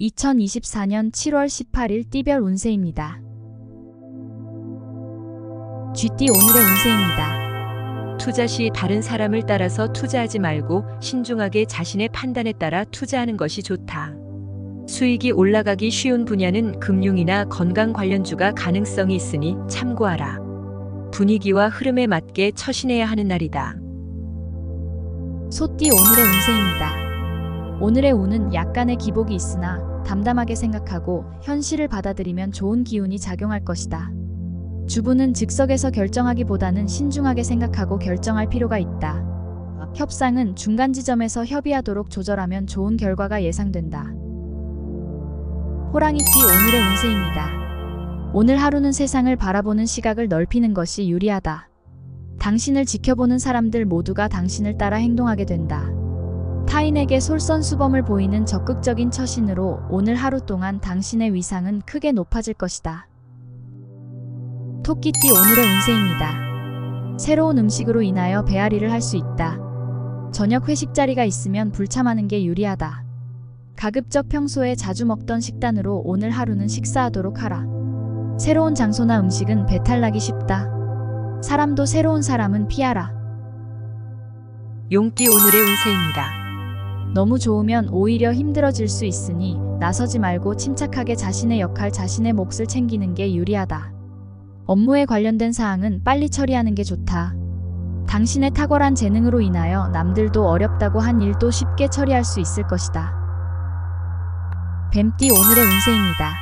2024년 7월 18일 띠별 운세입니다. 쥐띠 오늘의 운세입니다. 투자 시 다른 사람을 따라서 투자하지 말고 신중하게 자신의 판단에 따라 투자하는 것이 좋다. 수익이 올라가기 쉬운 분야는 금융이나 건강 관련주가 가능성이 있으니 참고하라. 분위기와 흐름에 맞게 처신해야 하는 날이다. 소띠 오늘의 운세입니다. 오늘의 운은 약간의 기복이 있으나 담담하게 생각하고 현실을 받아들이면 좋은 기운이 작용할 것이다. 주부는 즉석에서 결정하기보다는 신중하게 생각하고 결정할 필요가 있다. 협상은 중간 지점에서 협의하도록 조절하면 좋은 결과가 예상된다. 호랑이띠 오늘의 운세입니다. 오늘 하루는 세상을 바라보는 시각을 넓히는 것이 유리하다. 당신을 지켜보는 사람들 모두가 당신을 따라 행동하게 된다. 타인에게 솔선수범을 보이는 적극적인 처신으로 오늘 하루 동안 당신의 위상은 크게 높아질 것이다. 토끼띠 오늘의 운세입니다. 새로운 음식으로 인하여 배앓이를 할 수 있다. 저녁 회식 자리가 있으면 불참하는 게 유리하다. 가급적 평소에 자주 먹던 식단으로 오늘 하루는 식사하도록 하라. 새로운 장소나 음식은 배탈나기 쉽다. 사람도 새로운 사람은 피하라. 용띠 오늘의 운세입니다. 너무 좋으면 오히려 힘들어질 수 있으니 나서지 말고 침착하게 자신의 역할, 자신의 몫을 챙기는 게 유리하다. 업무에 관련된 사항은 빨리 처리하는 게 좋다. 당신의 탁월한 재능으로 인하여 남들도 어렵다고 한 일도 쉽게 처리할 수 있을 것이다. 뱀띠 오늘의 운세입니다.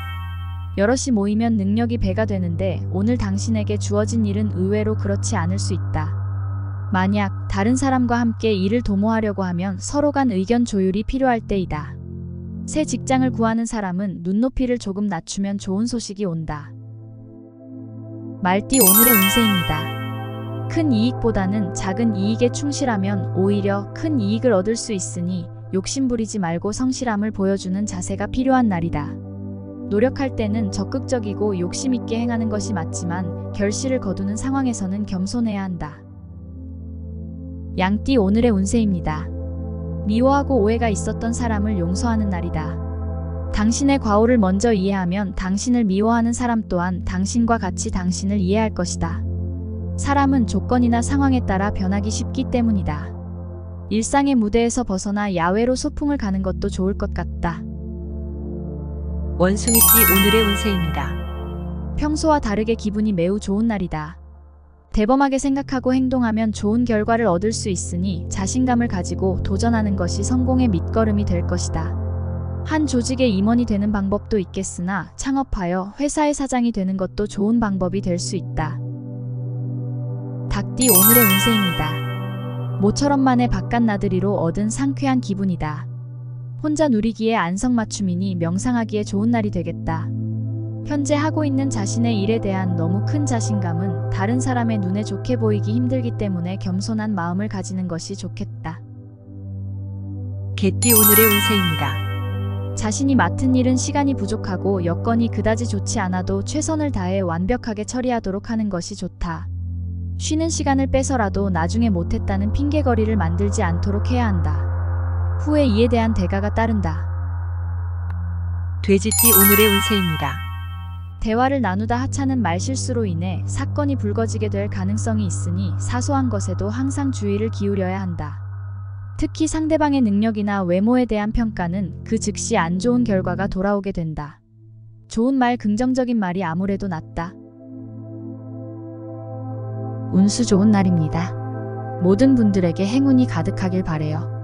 여럿이 모이면 능력이 배가 되는데 오늘 당신에게 주어진 일은 의외로 그렇지 않을 수 있다. 만약 다른 사람과 함께 일을 도모하려고 하면 서로 간 의견 조율이 필요할 때이다. 새 직장을 구하는 사람은 눈높이를 조금 낮추면 좋은 소식이 온다. 말띠 오늘의 운세입니다. 큰 이익보다는 작은 이익에 충실하면 오히려 큰 이익을 얻을 수 있으니 욕심부리지 말고 성실함을 보여주는 자세가 필요한 날이다. 노력할 때는 적극적이고 욕심있게 행하는 것이 맞지만 결실을 거두는 상황에서는 겸손해야 한다. 양띠 오늘의 운세입니다. 미워하고 오해가 있었던 사람을 용서하는 날이다. 당신의 과오를 먼저 이해하면 당신을 미워하는 사람 또한 당신과 같이 당신을 이해할 것이다. 사람은 조건이나 상황에 따라 변하기 쉽기 때문이다. 일상의 무대에서 벗어나 야외로 소풍을 가는 것도 좋을 것 같다. 원숭이띠 오늘의 운세입니다. 평소와 다르게 기분이 매우 좋은 날이다. 대범하게 생각하고 행동하면 좋은 결과를 얻을 수 있으니 자신감을 가지고 도전하는 것이 성공의 밑거름이 될 것이다. 한 조직의 임원이 되는 방법도 있겠으나 창업하여 회사의 사장이 되는 것도 좋은 방법이 될 수 있다. 닭띠 오늘의 운세입니다. 모처럼 만의 바깥 나들이로 얻은 상쾌한 기분이다. 혼자 누리기에 안성맞춤이니 명상하기에 좋은 날이 되겠다. 현재 하고 있는 자신의 일에 대한 너무 큰 자신감은 다른 사람의 눈에 좋게 보이기 힘들기 때문에 겸손한 마음을 가지는 것이 좋겠다. 개띠 오늘의 운세입니다. 자신이 맡은 일은 시간이 부족하고 여건이 그다지 좋지 않아도 최선을 다해 완벽하게 처리하도록 하는 것이 좋다. 쉬는 시간을 빼서라도 나중에 못했다는 핑계거리를 만들지 않도록 해야 한다. 후에 이에 대한 대가가 따른다. 돼지띠 오늘의 운세입니다. 대화를 나누다 하찮은 말실수로 인해 사건이 불거지게 될 가능성이 있으니 사소한 것에도 항상 주의를 기울여야 한다. 특히 상대방의 능력이나 외모에 대한 평가는 그 즉시 안 좋은 결과가 돌아오게 된다. 좋은 말, 긍정적인 말이 아무래도 낫다. 운수 좋은 날입니다. 모든 분들에게 행운이 가득하길 바래요.